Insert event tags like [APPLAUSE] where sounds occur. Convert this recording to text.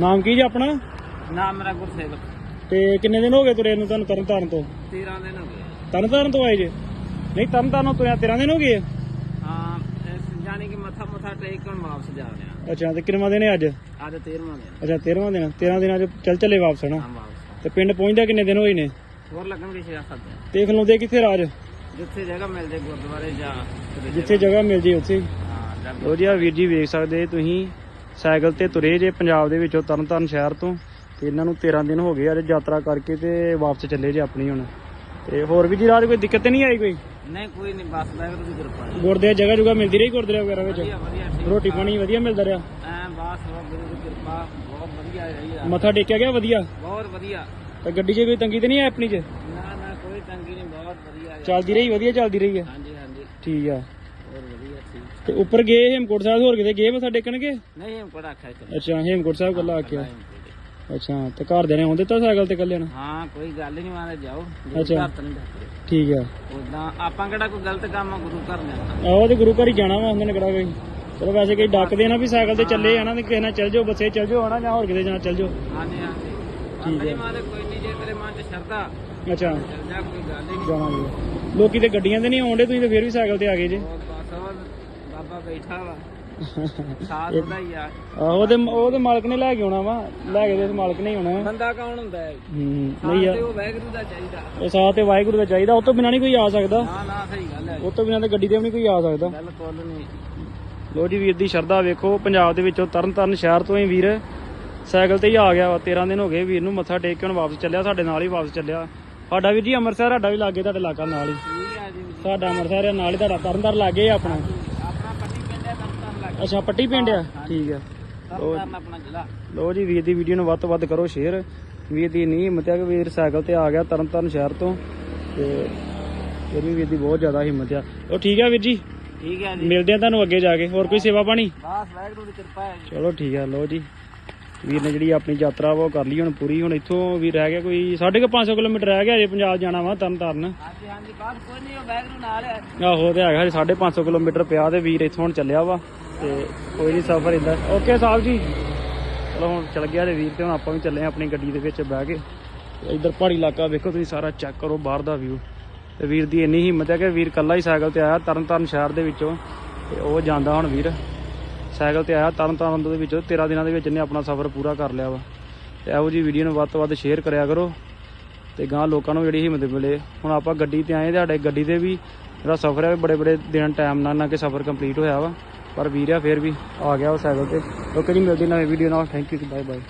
ਨਾਮ ਕੀ ਜੀ ਆਪਣਾ? ਨਾਮ ਮੇਰਾ ਗੁਰਸੇਵਕ। ਤੇ ਕਿੰਨੇ ਦਿਨ ਹੋ ਗਏ ਤੁਰੇ ਨੂੰ ਤੁਹਾਨੂੰ ਤਰਨ ਤਾਰਨ ਤੋਂ? 13 ਦਿਨ ਹੋ ਗਏ। ਤਰਨ ਤਾਰਨ ਤੋਂ ਆਏ ਜੇ? ਨਹੀਂ ਤਰਨ ਤਾਰਨ ਤੋਂ ਤੁਰਿਆ 13 ਦਿਨ ਹੋ ਗਏ? ਆ? ਹਾਂ ਜਾਨੀ ਕਿ ਮੱਥਾ ਮੱਥਾ ਟੇਕ ਕੇ ਵਾਪਸ ਜਾ ਰਿਹਾ ਅੱਛਾ ਤੇ ਕਿੰਨਵਾਂ ਦਿਨ ਹੈ ਅੱਜ? ਅੱਜ 13ਵਾਂ ਦਿਨ। ਅੱਛਾ 13ਵਾਂ ਦਿਨ। 13 ਦਿਨਾਂ ਚ ਚੱਲ ਚੱਲੇ ਵਾਪਸ ਹਨਾ? ਤੇ ਪਿੰਡ ਪਹੁੰਚਦਾ ਕਿੰਨੇ ਦਿਨ ਹੋਏ ਨੇ? ਹੋਰ ਲੱਗਣਗੇ 6-7 ਦਿਨ। ਤੇ ਖਲੋਦੇ ਕਿੱਥੇ ਰਾਜ? ਜਿੱਥੇ ਜਗ੍ਹਾ ਮਿਲ ਜੇ ਗੁਰਦੁਆਰੇ ਜਾ ਜਿੱਥੇ ਜਗ੍ਹਾ ਮਿਲ ਜੇ ਉੱਥੇ। ਹਾਂ ਲੋ ਜੀ ਆ ਵੀਰ ਜੀ ਵੇਖ ਸਕਦੇ ਤੁਸੀਂ। ਸਾਈਕਲ ਤੇ ਤੁਰੇ ਜੇ ਪੰਜਾਬ ਦੇ ਵਿੱਚੋਂ ਤਰਨਤਾਰਨ ਸ਼ਹਿਰ ਤੋਂ ਤੇ ਇਹਨਾਂ ਨੂੰ 13 ਦਿਨ ਹੋ ਗਏ ਅੱਜ ਯਾਤਰਾ ਕਰਕੇ ਤੇ ਵਾਪਸ ਚੱਲੇ ਜੇ ਆਪਣੀ ਹੁਣ। ਤੇ ਹੋਰ ਵੀ ਜੀ ਰਾਜ ਕੋਈ ਦਿੱਕਤ ਨਹੀਂ ਆਈ ਕੋਈ? ਨਹੀਂ ਕੋਈ ਨਹੀਂ ਬਸ ਵਾਹਿਗੁਰੂ ਦੀ ਕਿਰਪਾ ਹੈ। ਗੁਰਦੇ ਜਗ੍ਹਾ ਜੁਗਾ ਮਿਲਦੀ ਰਹੀ ਗੁਰਦੁਆਰੇ ਵਗੈਰਾ ਵਿੱਚ? ਰੋਟੀ ਪਾਣੀ ਵਧੀਆ ਮਿਲਦਾ ਰਿਹਾ? ਐ ਬਸ ਵਾਹਿਗੁਰੂ ਦੀ ਕਿਰਪਾ ਬਹੁਤ ਵਧੀਆ ਰਹੀ ਆ। ਮੱਥਾ ਟੇਕਿਆ ਗਿਆ ਵਧੀਆ? ਬਹੁਤ ਵਧੀਆ। ਤੇ ਗੱਡੀ 'ਚ ਕੋਈ ਤੰਗੀ ਤੇ ਨਹੀਂ ਆਈ ਆਪਣੀ 'ਚ? ਨਾ ਨਾ ਕੋਈ ਤੰਗੀ ਨਹੀਂ ਬਹੁਤ ਵਧੀਆ। ਚੱਲਦੀ ਰਹੀ ਵਧੀਆ ਚੱਲਦੀ ਰਹੀ ਹੈ ਹਾਂਜੀ ਹਾਂਜੀ। ਠੀਕ ਆ। ਹੋਰ ਵਧੀਆ ਠੀਕ ਤੇ ਉੱਪਰ ਗਏ ਹੇਮਕੋਟ ਸਾਹਿਬ ਹੋਰ ਕਿਤੇ ਗਏ ਮੱਥਾ ਟੇਕਣਗੇ ਨਹੀਂ ਹਮ ਕੋੜਾ ਖਾਇ ਚਲੋ ਅੱਛਾ ਹੇਮਕੋਟ ਸਾਹਿਬ ਗੱਲਾਂ ਆਖਿਆ ਅੱਛਾ ਤੇ ਘਰ ਦੇ ਨੇ ਆਉਂਦੇ ਤਾਂ ਸਾਈਕਲ ਤੇ ਕੱਲੇ ਨਾ? ਹਾਂ ਕੋਈ ਗੱਲ ਨਹੀਂ ਮਾਰੇ ਜਾਓ। ਅੱਛਾ। ਠੀਕ ਆ। ਉਦਾਂ ਆਪਾਂ ਕਿਹੜਾ ਕੋਈ ਗਲਤ ਕੰਮ ਆ ਗੁਰੂ ਘਰ ਜਾਣਾ ਆਹੋ ਤੇ ਗੁਰੂ ਘਰ ਹੀ ਜਾਣਾ ਵਾ ਉਹਨਾਂ ਨੇ ਕਿਹੜਾ ਕੋਈ। ਚਲੋ ਵੈਸੇ ਕਈ ਡੱਕਦੇ ਆ ਨਾ ਵੀ ਸਾਈਕਲ ਤੇ ਚੱਲੇ ਆਣਾ ਤੇ ਕਿਸੇ ਨਾਲ ਚੱਲ ਜਾਓ ਬੱਸੇ ਚੱਲ ਜਾਓ ਹਨਾ ਜਾਂ ਹੋਰ ਕਿਤੇ ਜਾਣਾ ਚੱਲ ਜਾਓ। ਹਾਂਜੀ ਹਾਂਜੀ। ਬਾਬਾ ਜੀ ਮਾਰੇ ਕੋਈ ਨਹੀਂ ਜੇ ਤੇਰੇ ਮਨ 'ਚ ਸ਼ਰਧਾ ਅੱਛਾ। ਚੱਲ ਜਾ ਕੋਈ ਗੱਲ ਹੀ ਨਹੀਂ ਜਾਵਾਂਗੇ। ਲੋਕੀ ਤੇ ਗੱਡੀਆਂ ਤੇ ਨਹੀਂ ਆਉਂਦੇ ਤੁਸੀਂ ਤੇ ਫਿਰ ਵੀ ਸਾਈਕਲ ਤੇ ਆ ਗਏ ਜੇ। ਬੈਠਾ ਵਾ। [LAUGHS] ਸਾਥ ਉਹਦਾ ਹੀ ਆ। ਆਹੋ ਤੇ ਉਹਦੇ ਮਾਲਕ ਨੇ ਲੈ ਕੇ ਆਉਣਾ ਵਾ। ਲੈ ਕੇ ਤੇ ਉਸ ਮਾਲਕ ਨੇ ਹੀ ਆਉਣਾ। ਬੰਦਾ ਕੌਣ ਹੁੰਦਾ ਹੈ? ਹੂੰ ਸਾਥ ਨਹੀਂ ਆ। ਤੇ ਉਹ ਵੈਗਰੂ ਦਾ ਚਾਹੀਦਾ। ਉਹ ਸਾਥ ਤੇ ਵਾਹਿਗੁਰੂ ਦਾ ਚਾਹੀਦਾ। ਉਹ ਤੋਂ ਬਿਨਾਂ ਨਹੀਂ ਕੋਈ ਆ ਸਕਦਾ। ਨਾ ਨਾ ਸਹੀ ਗੱਲ ਹੈ ਉਹ ਤੋਂ ਬਿਨਾਂ ਤੇ ਗੱਡੀ ਤੇ ਵੀ ਨਹੀਂ ਕੋਈ ਆ ਸਕਦਾ। ਬਿਲਕੁਲ ਨਹੀਂ। ਲੋ ਜੀ ਵੀਰ ਦੀ ਸ਼ਰਧਾ ਵੇਖੋ। ਪੰਜਾਬ ਦੇ ਵਿੱਚੋਂ ਤਰਨਤਾਰਨ ਸ਼ਹਿਰ ਤੋਂ ਹੀ ਵੀਰ ਸਾਈਕਲ ਤੇ ਹੀ ਆ ਗਿਆ ਵਾ। 13 ਦਿਨ ਹੋ ਗਏ ਵੀਰ ਨੂੰ ਮੱਥਾ ਟੇਕ ਕੇ ਹੁਣ ਵਾਪਸ ਚੱਲਿਆ। ਸਾਡੇ ਨਾਲ ਹੀ ਵਾਪਸ ਚੱਲਿਆ। ਸਾਡਾ ਵੀਰ ਜੀ ਅੰਮ੍ਰਿਤਸਰ ਸਾਡਾ ਵੀ ਲਾਗੇ ਤੁਹਾਡੇ ਇਲਾਕਾ ਨਾਲ ਹੀ। ਠੀਕ ਹੈ ਜੀ। ਸਾਡਾ ਅੰਮ੍ਰਿਤਸਰ ਨਾਲ ਹੀ ਤੁਹਾਡਾ ਤਰਨਤਾਰਨ ਲਾਗੇ ਆਪਣਾ। ਤਰਨਤਾਰਨ ਅੱਛਾ ਪੱਟੀ ਪਿੰਡ ਆ? ਠੀਕ ਆ। ਤਰਨਤਾਰਨ ਆਪਣਾ ਜ਼ਿਲ੍ਹਾ। ਲੋ ਜੀ ਵੀਰ ਦੀ ਵੀਡੀਓ ਨੂੰ ਵੱਧ ਤੋਂ ਵੱਧ ਕਰੋ ਸ਼ੇਅਰ ਵੀਰ ਦੀ ਨਹੀਂ ਹਿੰਮਤ ਹੈ ਕਿ ਵੀਰ ਸਾਈਕਲ ਤੇ ਆ ਗਿਆ ਤਰਨਤਾਰਨ ਸ਼ਹਿਰ ਤੋਂ। ਤੇ ਇਹ ਵੀ ਵੀਰ ਦੀ ਬਹੁਤ ਜ਼ਿਆਦਾ ਹਿੰਮਤ ਆ। ਉਹ ਠੀਕ ਆ ਵੀਰ ਜੀ? ਠੀਕ ਹੈ ਜੀ। ਮਿਲਦੇ ਆ ਤੁਹਾਨੂੰ ਅੱਗੇ ਜਾ ਕੇ। ਹੋਰ ਕੋਈ ਸੇਵਾ ਪਾਣੀ? ਬਸ ਵੈਗਰੂ ਦੀ ਕਿਰਪਾ ਹੈ ਜੀ। ਚਲੋ ਠੀਕ ਆ। ਲੋ ਜੀ। ਵੀਰ ਨੇ ਜਿਹੜੀ ਆਪਣੀ ਯਾਤਰਾ ਵਾ ਉਹ ਕਰ ਲਈ ਹੁਣ ਪੂਰੀ। ਹੁਣ ਇੱਥੋਂ ਵੀ ਰਹਿ ਗਿਆ ਕੋਈ 550 ਕਿਲੋਮੀਟਰ ਰਹਿ ਗਿਆ ਜੇ ਪੰਜਾਬ ਜਾਣਾ ਵਾ ਤਰਨ ਤਾਰਨ ਹਾਂਜੀ ਹਾਂਜੀ ਬਸ ਕੋਈ ਨਹੀਂ ਉਹ ਵੈਗਰੂ ਨਾਲ ਹੈ। ਆਹੋ ਤੇ ਹੈਗਾ ਜੀ 550 ਕਿਲੋਮੀਟਰ ਪਿਆ ਤੇ ਵੀਰ ਇੱਥੋਂ ਹੁਣ ਚੱਲਿਆ ਵਾ। ਤੇ ਕੋਈ ਨਹੀਂ ਸਫ਼ਰ ਇੰਦਾ ਓਕੇ ਸਾਹਿਬ ਜੀ। ਚਲੋ ਹੁਣ ਚੱਲ ਗਿਆ ਤੇ ਵੀਰ ਤੇ, ਹੁਣ ਆਪਾਂ ਵੀ ਚੱਲੇ ਆ ਆਪਣੀ ਗੱਡੀ ਦੇ ਵਿੱਚ ਬਹਿ ਕੇ। ਇੱਧਰ ਪਹਾੜੀ ਇਲਾਕਾ ਵੇਖੋ, ਤੁਸੀਂ ਸਾਰਾ ਚੈੱਕ ਕਰੋ ਬਾਹਰ ਦਾ ਵਿਊ ਤੇ ਵੀਰ ਦੀ ਇੰਨੀ ਹਿੰਮਤ ਹੈ ਕਿ ਵੀਰ ਕੱਲਾ ਹੀ ਸਾਈਕਲ ਤੇ ਆਇਆ ਤਰਨ ਤਾਰਨ ਸ਼ਹਿਰ ਦੇ ਵਿੱਚੋਂ। ਤੇ ਉਹ ਜਾਂਦਾ ਹੁਣ ਵੀਰ। ਸਾਈਕਲ ਤੇ ਆਇਆ ਤਰਨ ਤਾਰਨ ਦੇ ਵਿੱਚੋਂ। 13 ਦਿਨਾਂ ਦੇ ਵਿੱਚ ਇਹਨੇ ਆਪਣਾ ਸਫ਼ਰ ਪੂਰਾ ਕਰ ਲਿਆ ਵਾ। ਤੇ ਇਹੋ ਜੀ ਵੀਡੀਓ ਨੂੰ ਵੱਧ ਤੋਂ ਵੱਧ ਸ਼ੇਅਰ ਕਰਿਆ ਕਰੋ। ਤੇ ਗਾਂ ਲੋਕਾਂ ਨੂੰ ਜਿਹੜੀ ਹਿੰਮਤ ਮਿਲੇ। ਹੁਣ ਆਪਾਂ ਗੱਡੀ ਤੇ ਆਏ ਤੁਹਾਡੇ ਗੱਡੀ ਤੇ ਵੀ ਜਿਹੜਾ ਸਫ਼ਰ ਹੈ ਬੜੇ ਬੜੇ ਦਿਨ ਟਾਈਮ ਨਾਲ ਨਾ ਕਿ ਸਫ਼ਰ ਕੰਪਲੀਟ ਹੋਇਆ ਵਾ। ਪਰ ਵੀਰ ਆ ਫੇਰ ਵੀ ਆ ਗਿਆ ਉਹ ਸਾਈਕਲ ਤੇ। ਓਕੇ ਜੀ, ਮਿਲਦੀ ਨਵੇਂ ਵੀਡੀਓ ਨਾਲ। Thank you bye bye